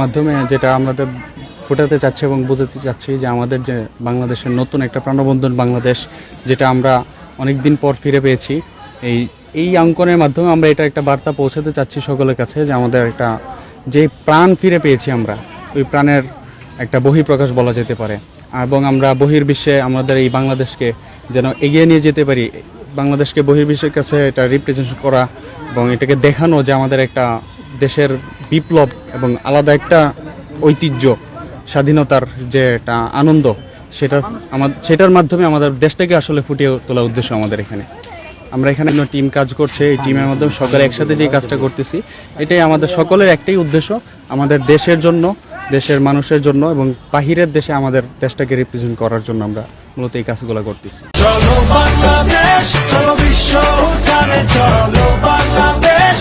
মাধ্যমে যেটা আমাদের ফোটাতে চাচ্ছি এবং বোঝাতে চাচ্ছি যে আমাদের যে বাংলাদেশের নতুন একটা প্রাণবন্ধন বাংলাদেশ, যেটা আমরা অনেক দিন পর ফিরে পেয়েছি, এই এই অঙ্কনের মাধ্যমে আমরা এটা একটা বার্তা পৌঁছাতে চাচ্ছি সকলের কাছে যে আমাদের একটা যে প্রাণ ফিরে পেয়েছি আমরা, ওই প্রাণের একটা বহিঃপ্রকাশ বলা যেতে পারে। এবং আমরা বহির্বিশ্বে আমাদের এই বাংলাদেশকে যেন এগিয়ে নিয়ে যেতে পারি, বাংলাদেশকে বহির্বিশ্বের কাছে এটা রিপ্রেজেন্ট করা এবং এটাকে দেখানো যে আমাদের একটা দেশের বিপ্লব এবং আলাদা একটা ঐতিহ্য, স্বাধীনতার যে একটা আনন্দ সেটা আমাদের সেটার মাধ্যমে আমাদের দেশটাকে আসলে ফুটিয়ে তোলা উদ্দেশ্য আমাদের এখানে। আমরা এখানে টিম কাজ করছে, এই টিমের মাধ্যমে সকালে একসাথে যে কাজটা করতেছি, এটাই আমাদের সকলের একটাই উদ্দেশ্য, আমাদের দেশের জন্য, দেশের মানুষের জন্য এবং বাহিরের দেশে আমাদের দেশটাকে রিপ্রেজেন্ট করার জন্য আমরা মূলত এই কাজগুলো করতেছি। বাংলাদেশ।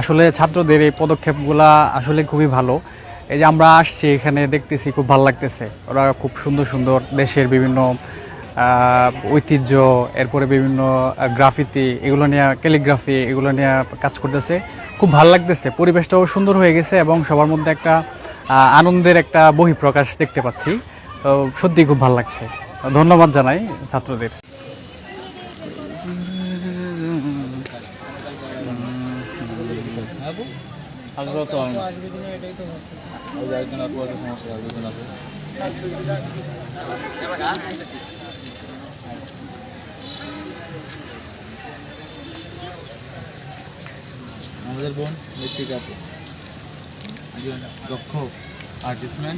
আসলে ছাত্রদের এই পদক্ষেপগুলা আসলে খুবই ভালো। এই যে আমরা আসছি, এখানে দেখতেছি, খুব ভালো লাগতেছে। ওরা খুব সুন্দর সুন্দর দেশের বিভিন্ন ঐতিহ্য, এরপরে বিভিন্ন গ্রাফিতি, এগুলো নিয়ে ক্যালিগ্রাফি, এগুলো নিয়ে কাজ করতেছে। খুব ভালো লাগতেছে। পরিবেশটাও সুন্দর হয়ে গেছে এবং সবার মধ্যে একটা আনন্দের একটা বহিঃপ্রকাশ দেখতে পাচ্ছি। তো সত্যি খুব ভালো লাগছে। ধন্যবাদ জানাই ছাত্রদের। আমাদের বোন মৃত্তিকা আপু একজন দক্ষ আর্টিস্টম্যান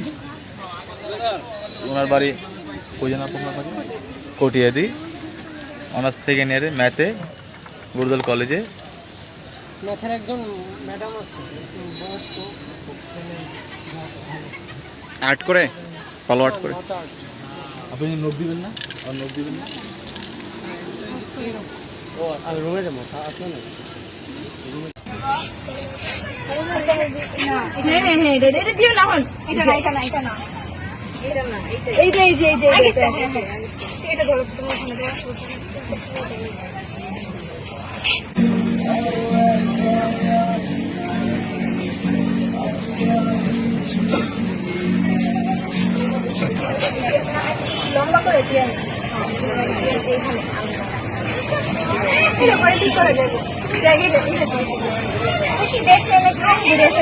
ওনার বাড়ি কোজন আপু ওনার বাড়ি? কটিয়াদি। অনার্স সেকেন্ড ইয়ারে ম্যাথে গুরুদল কলেজে ম্যাথের একজন ম্যাডাম আছে আর্ট করে? ফলো আর্ট করে? আপনি নোট দিবেন না? আর নোট দিবেন না? ও আর রুমে যাব হ্যাঁ হ্যাঁ হ্যাঁ হ্যাঁ, হ্যাঁ। লম্বা করে দিয়ে এটা করে ঠিক করে দেবো জায়গায় খুশি দেখতে ঘুরে এসে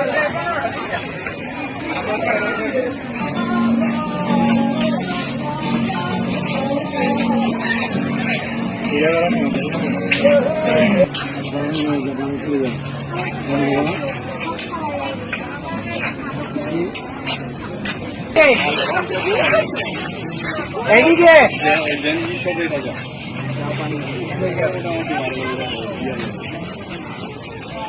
উপরে যে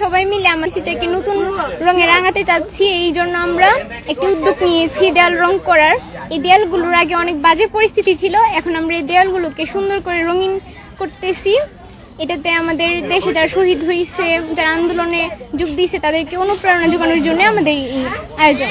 সবাই মিলে আমার সেটাকে নতুন রঙে রাঙাতে চাচ্ছি। এই জন্য আমরা একটি উদ্যোগ নিয়েছি দেয়াল রং করার। এই দেয়ালগুলোর আগে অনেক বাজে পরিস্থিতি ছিল। এখন আমরা এই দেয়ালগুলোকে সুন্দর করে রঙিন করতেছি। এটাতে আমাদের দেশে যারা শহীদ হয়েছে, যারা আন্দোলনে যোগ দিয়েছে, তাদেরকে অনুপ্রেরণা যোগানোর জন্য আমাদের এই আয়োজন।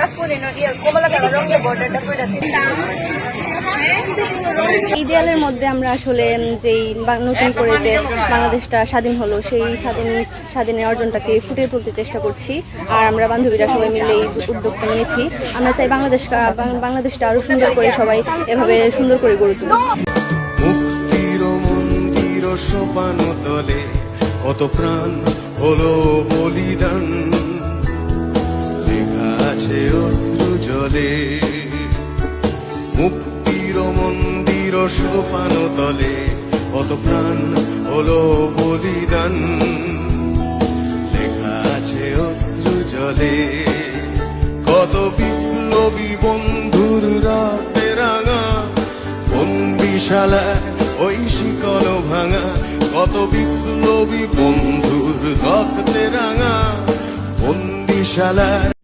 করে ইডিয়ালের মধ্যে আমরা আসলে যেই বা- নতুন করে যে বাংলাদেশটা স্বাধীন হলো সেই স্বাধীন স্বাধীনের অর্জনটাকে ফুটিয়ে তুলতে চেষ্টা করছি। আর আমরা বান্ধবীরা সবাই মিলে এই উদ্যোগটা নিয়েছি। আমরা চাই বাংলাদেশ বাংলাদেশটা আরও সুন্দর করে সবাই এভাবে সুন্দর করে গড়ে তলে কত প্রাণ হলো বলিদান। আছে অশ্রু জলে মুক্তির মন্দির সোপান তলে, কত প্রাণ হলো বলিদান। লেখা আছে অশ্রু জলে কত বিপ্লবী বন্ধুর রাতে রাঙা বন্দিশালা ওই শিকল ভাঙা। কত বিপ্লবী বন্ধুর রক্তে রাঙা বন্দিশালার